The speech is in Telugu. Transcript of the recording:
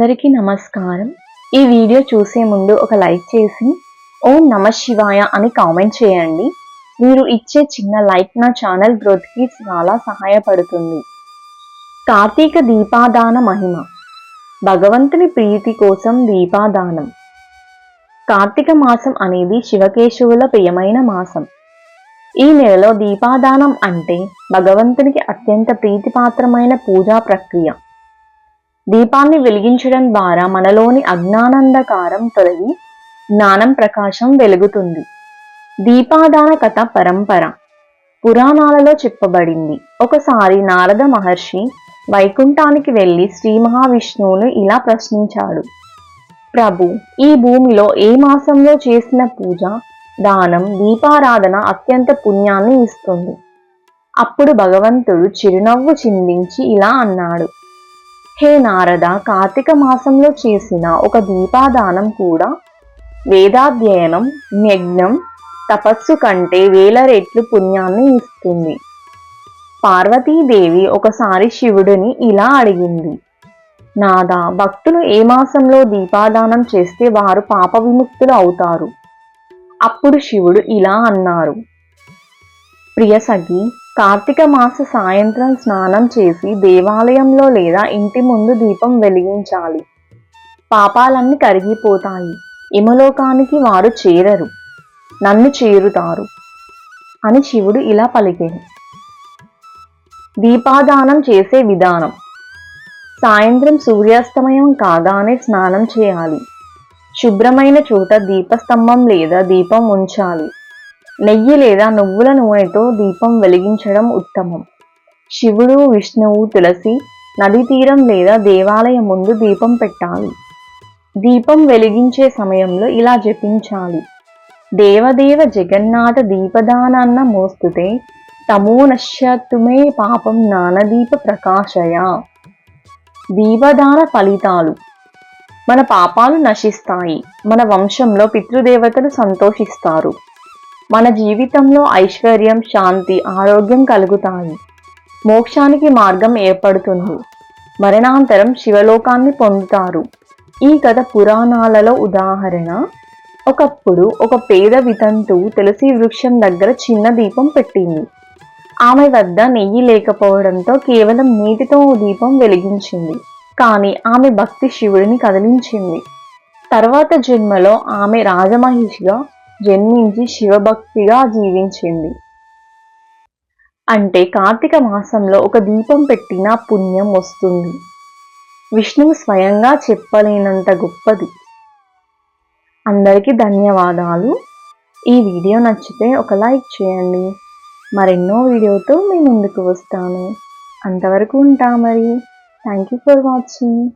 అందరికీ నమస్కారం. ఈ వీడియో చూసే ముందు ఒక లైక్ చేసి ఓం నమ శివాయ అని కామెంట్ చేయండి. మీరు ఇచ్చే చిన్న లైక్ నా ఛానల్ గ్రోత్కి చాలా సహాయపడుతుంది. కార్తీక దీపాదాన మహిమ. భగవంతుని ప్రీతి కోసం దీపాదానం. కార్తీక మాసం అనేది శివకేశవుల ప్రియమైన మాసం. ఈ నెలలో దీపాదానం అంటే భగవంతునికి అత్యంత ప్రీతిపాత్రమైన పూజా ప్రక్రియ. దీపాన్ని వెలిగించడం ద్వారా మనలోని అజ్ఞానందకారం తొలగి జ్ఞానం ప్రకాశం వెలుగుతుంది. దీపాదాన కథ పరంపర. పురాణాలలో చెప్పబడింది. ఒకసారి నారద మహర్షి వైకుంఠానికి వెళ్ళి శ్రీ మహావిష్ణువును ఇలా ప్రశ్నించాడు. ప్రభు ఈ భూమిలో ఏ మాసంలో చేసిన పూజ దానం దీపారాధన అత్యంత పుణ్యాన్ని ఇస్తుంది. అప్పుడు భగవంతుడు చిరునవ్వు చిందించి ఇలా అన్నాడు. హే నారద కార్తీక మాసంలో చేసిన ఒక దీపాదానం కూడా వేదాధ్యయనం యజ్ఞం తపస్సు కంటే వేల రెట్లు పుణ్యాన్ని ఇస్తుంది. పార్వతీదేవి ఒకసారి శివుడిని ఇలా అడిగింది. నాదా భక్తులు ఏ మాసంలో దీపాదానం చేస్తే వారు పాప విముక్తులు అవుతారు? అప్పుడు శివుడు ఇలా అన్నారు. ప్రియ సఖి కార్తీక మాస సాయంత్రం స్నానం చేసి దేవాలయంలో లేదా ఇంటి ముందు దీపం వెలిగించాలి. పాపాలన్నీ కరిగిపోతాయి. ఇమలోకానికి వారు చేరరు. నన్ను చేరుతారు అని శివుడు ఇలా పలికాడు. దీపాదానం చేసే విధానం. సాయంత్రం సూర్యాస్తమయం కాగానే స్నానం చేయాలి. శుభ్రమైన చోట దీపస్తంభం లేదా దీపం ఉంచాలి. నెయ్యి లేదా నువ్వుల నూనెతో దీపం వెలిగించడం ఉత్తమం. శివుడు విష్ణువు తులసి నది తీరం లేదా దేవాలయం ముందు దీపం పెట్టాలి. దీపం వెలిగించే సమయంలో ఇలా జపించాలి. దేవదేవ జగన్నాథ దీపదానాన్న మోస్తుతే తమో నశ్యత్తుమే పాపం నానదీప ప్రకాశయ. దీపదాన ఫలితాలు. మన పాపాలు నశిస్తాయి. మన వంశంలో పితృదేవతలు సంతోషిస్తారు. మన జీవితంలో ఐశ్వర్యం శాంతి ఆరోగ్యం కలుగుతాయి. మోక్షానికి మార్గం ఏర్పడుతుంది. మరణాంతరం శివలోకాన్ని పొందుతారు. ఈ కథ పురాణాలలో ఉదాహరణ ఒకప్పుడు ఒక పేద వితంతు తులసి వృక్షం దగ్గర చిన్న దీపం పెట్టింది. ఆమె వద్ద నెయ్యి లేకపోవడంతో కేవలం నీటితో దీపం వెలిగించింది. కానీ ఆమె భక్తి శివుడిని కదిలించింది. తర్వాత జన్మలో ఆమె రాజమహిషిగా జన్మించి శివభక్తిగా జీవించింది. అంటే కార్తీక మాసంలో ఒక దీపం పెట్టిన పుణ్యం వస్తుంది. విష్ణువు స్వయంగా చెప్పలేనంత గొప్పది. అందరికీ ధన్యవాదాలు. ఈ వీడియో నచ్చితే ఒక లైక్ చేయండి. మరెన్నో వీడియోతో మీ ముందుకు వస్తాను. అంతవరకు ఉంటా మరి. Thank you for watching